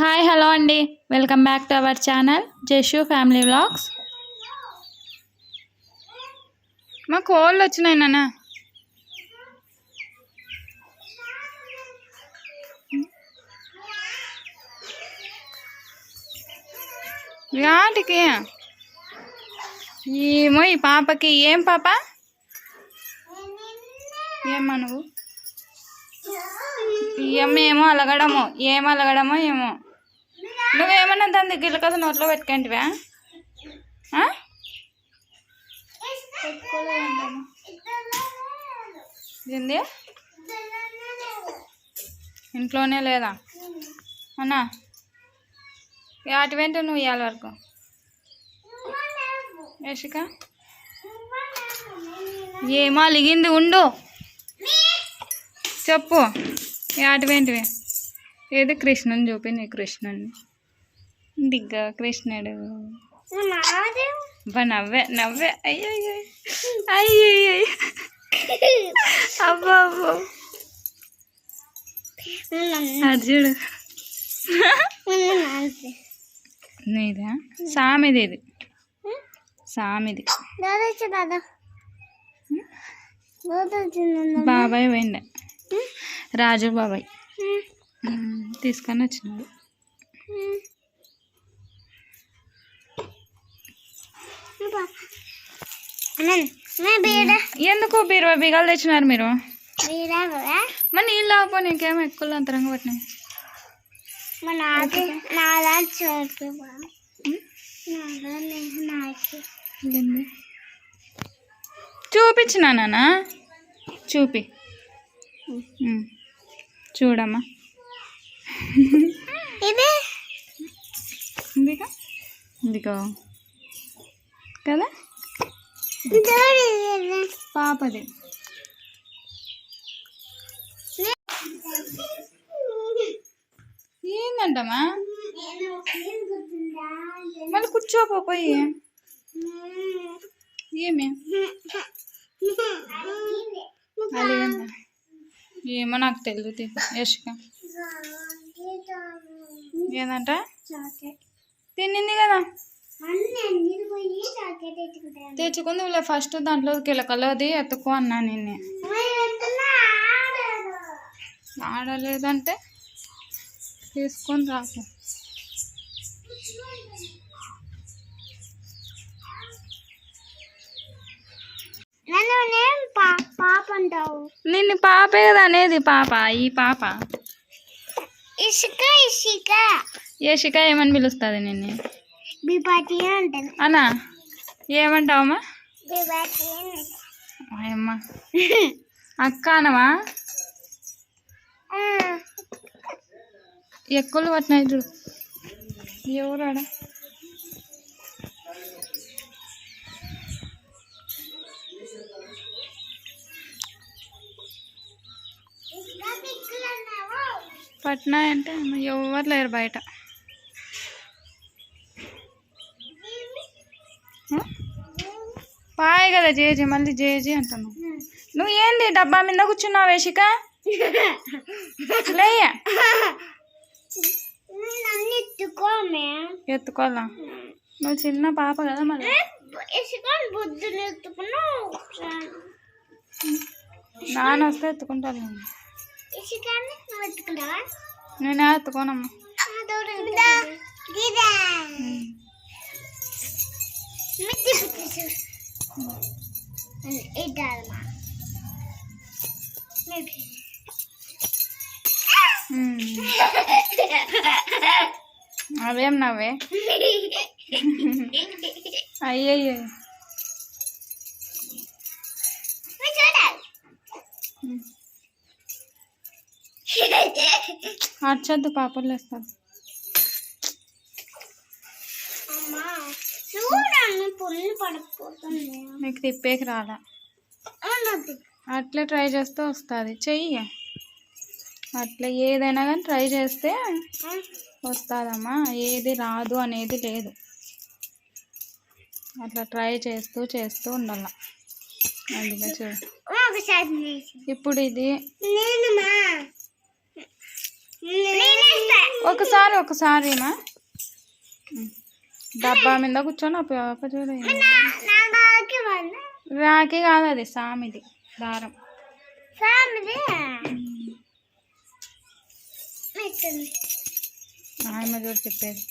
Hi hello అండి. Welcome back to our channel Jashu family vlogs. మా కోళ్ళు వచ్చినాయి నాన్న. వాటికి ఏమో ఈ పాపకి ఏం పాప? ఏమా నువ్వు? ఏమేమో అలగడమో. ఏం అలగడమో ఏమో. నువ్వేమన్నా దాని దగ్గర కదా నోట్లో పెట్టుకుంటివా? ఏంది? ఇంట్లోనే లేదా? అన్నా వాటివేంటో నువ్వు ఇవాళ వరకు? యశిక ఏమో అలిగింది ఉండు. చెప్పు. వాటివేంటివి? ఏది కృష్ణుని చూపి నీ కృష్ణుని. దిగ్గా కృష్ణుడు. అబ్బా నవ్వే నవ్వే. అయ్యో అయ్యో అబ్బా అబ్బో. అర్జుడు నీదా? సామిది ఇది. సామిది. బాబాయ్ పోయిండే. రాజు బాబాయ్. తీసుకొని వచ్చినాడు. ఎందుకు బీరువా? బిగాలు తెచ్చినారు మీరు. మరి నీళ్ళు ఆపో నీకేమో ఎక్కువ అంతరంగా పట్టినాయి? చూపించినా నాన్న చూపి. చూడమ్మా. ఇందిగా ఇందిగో కదా? పాపది. ఏందంటమ్మా? మళ్ళీ కూర్చోపో పోయి. ఏమి? ఏమో నాకు తెలియదు యశిక. ఏందంట? తిన్నింది కదా? తెచ్చుకుంది వీళ్ళ ఫస్ట్ దాంట్లో కిలకలది ఎత్తుకో అన్నా నిన్నే. ఆడలేదంటే తీసుకొని రాకు. నిన్ను పాపే కదా అనేది పాప ఈ పాప. ఇసుక ఇసుక. యశిక ఏమని పిలుస్తుంది నిన్ను? అన్నా ఏమంటావమ్మా? అమ్మా అక్క అనవా ఎక్కువలు పట్టినాయి చూడు. ఎవరాడా? పట్టినాయంటే ఎవరు లేరు బయట. పాయ్ కదా జేజీ మళ్ళీ జేజీ అంటున్నావు నువ్వు ఏంది డబ్బా మీద కూర్చున్నావు వేషిక లేయ. ఎత్తుకోవాలా? నువ్వు చిన్న పాప కదా మళ్ళీ నాన్న వస్తే ఎత్తుకుంటాను నేనే ఎత్తుకోనమ్మా. ఉమ్. మిట్టి పుట్టేసు ఇద్దామా ఉమ్. అవేం నవ్వే? అయ్యయ్యో. ఉమ్. అర్చొద్దు పాపలు వేస్తారు నీకు తిప్పేకి రాదా అట్లే ట్రై చేస్తే వస్తుంది. చెయ్యి. అట్లా ఏదైనా కానీ ట్రై చేస్తే వస్తుందమ్మా. ఏది రాదు అనేది లేదు. అట్లా ట్రై చేస్తూ చేస్తూ ఉండాల. అందుకే చూడు ఒకసారి ఇప్పుడు ఇది. ఒకసారి ఒకసారి మా. డబ్బా మీద కూర్చొని ఆ పాప చూడు రాఖీ కాదు అది సామిది దారం. నాయమ్మ చూడు చెప్పేది.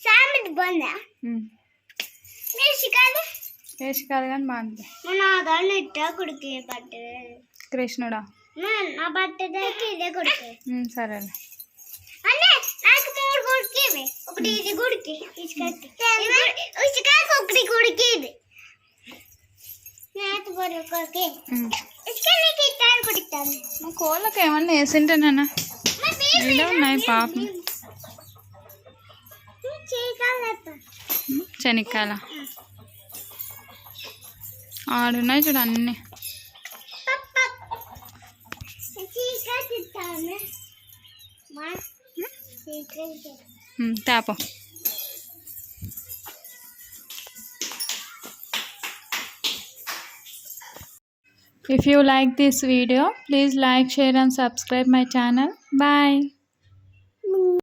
ఫ్యామిలీ బాగుందా. మీరు వేసి కాదు కానీ బాగుంది కొడుకు కృష్ణుడా నా బర్త్డేకి ఇదే కొడుకు సరేలే ఒకటి ఇది గుడికి ఇసుకకి ఇసుకకి ఒకటి గుడికి ఇది మా కోళ్ళకి ఏమన్నా వేసింటేనా ఇలా ఉన్నాయి పాపం శనక్కాయల ఆడున్నాయి చూడ అన్ని. తేప. If you like this video please like share and subscribe my channel bye